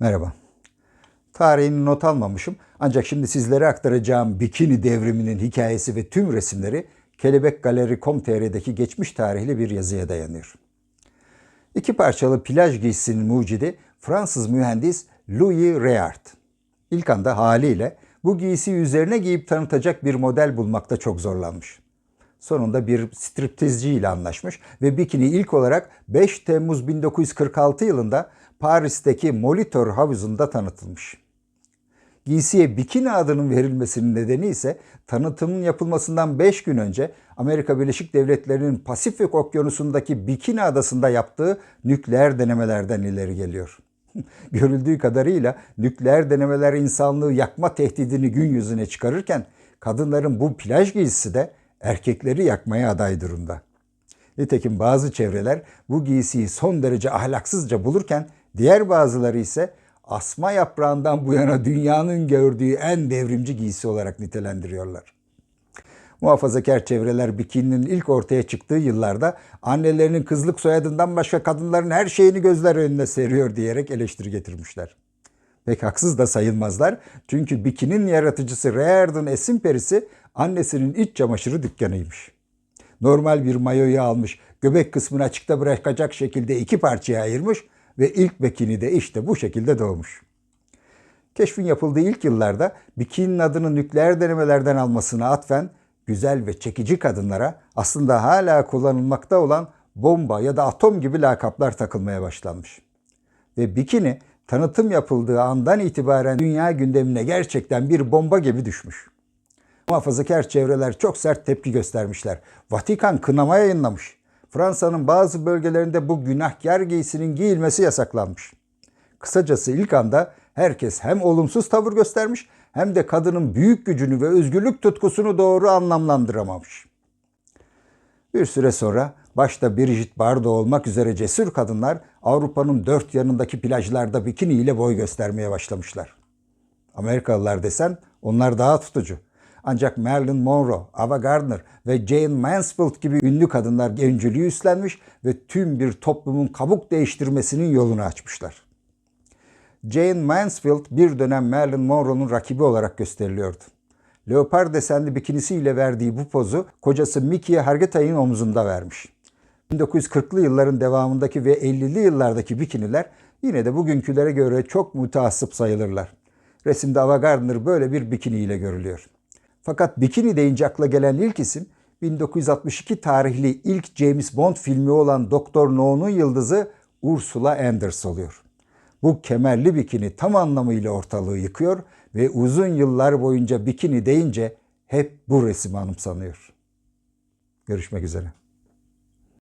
Merhaba. Tarihini not almamışım ancak şimdi sizlere aktaracağım bikini devriminin hikayesi ve tüm resimleri kelebekgaleri.com.tr'deki geçmiş tarihli bir yazıya dayanıyor. İki parçalı plaj giysisinin mucidi Fransız mühendis Louis Réard. İlk anda haliyle bu giysiyi üzerine giyip tanıtacak bir model bulmakta çok zorlanmış. Sonunda bir striptizci ile anlaşmış ve bikini ilk olarak 5 Temmuz 1946 yılında Paris'teki Molitor havuzunda tanıtılmış. Giysiye bikini adının verilmesinin nedeni ise tanıtımın yapılmasından 5 gün önce Amerika Birleşik Devletleri'nin Pasifik Okyanusu'ndaki Bikini Adası'nda yaptığı nükleer denemelerden ileri geliyor. Görüldüğü kadarıyla nükleer denemeler insanlığı yakma tehdidini gün yüzüne çıkarırken kadınların bu plaj giysisi de erkekleri yakmaya aday durumda. Nitekim bazı çevreler bu giysiyi son derece ahlaksızca bulurken diğer bazıları ise asma yaprağından bu yana dünyanın gördüğü en devrimci giysi olarak nitelendiriyorlar. Muhafazakar çevreler bikininin ilk ortaya çıktığı yıllarda annelerinin kızlık soyadından başka kadınların her şeyini gözler önüne seriyor diyerek eleştiri getirmişler. Pek haksız da sayılmazlar çünkü bikinin yaratıcısı Reardon esin perisi annesinin iç çamaşırı dükkanıymış. Normal bir mayoyu almış, göbek kısmını açıkta bırakacak şekilde iki parçaya ayırmış ve ilk bikini de işte bu şekilde doğmuş. Keşfin yapıldığı ilk yıllarda bikininin adını nükleer denemelerden almasına atfen güzel ve çekici kadınlara aslında hala kullanılmakta olan bomba ya da atom gibi lakaplar takılmaya başlanmış. Ve bikini tanıtım yapıldığı andan itibaren dünya gündemine gerçekten bir bomba gibi düşmüş. Muhafazakar çevreler çok sert tepki göstermişler. Vatikan kınama yayınlamış. Fransa'nın bazı bölgelerinde bu günahkar giysinin giyilmesi yasaklanmış. Kısacası ilk anda herkes hem olumsuz tavır göstermiş hem de kadının büyük gücünü ve özgürlük tutkusunu doğru anlamlandıramamış. Bir süre sonra başta Brigitte Bardot olmak üzere cesur kadınlar Avrupa'nın dört yanındaki plajlarda bikini ile boy göstermeye başlamışlar. Amerikalılar desen onlar daha tutucu. Ancak Marilyn Monroe, Ava Gardner ve Jane Mansfield gibi ünlü kadınlar öncülüğü üstlenmiş ve tüm bir toplumun kabuk değiştirmesinin yolunu açmışlar. Jane Mansfield bir dönem Marilyn Monroe'nun rakibi olarak gösteriliyordu. Leopar desenli bikinisiyle verdiği bu pozu kocası Mickey Hargitay'ın omzunda vermiş. 1940'lı yılların devamındaki ve 50'li yıllardaki bikiniler yine de bugünkülere göre çok müteassıp sayılırlar. Resimde Ava Gardner böyle bir bikiniyle görülüyor. Fakat bikini deyince akla gelen ilk isim 1962 tarihli ilk James Bond filmi olan Doktor No'nun yıldızı Ursula Anders oluyor. Bu kemerli bikini tam anlamıyla ortalığı yıkıyor ve uzun yıllar boyunca bikini deyince hep bu resim anımsanıyor. Görüşmek üzere.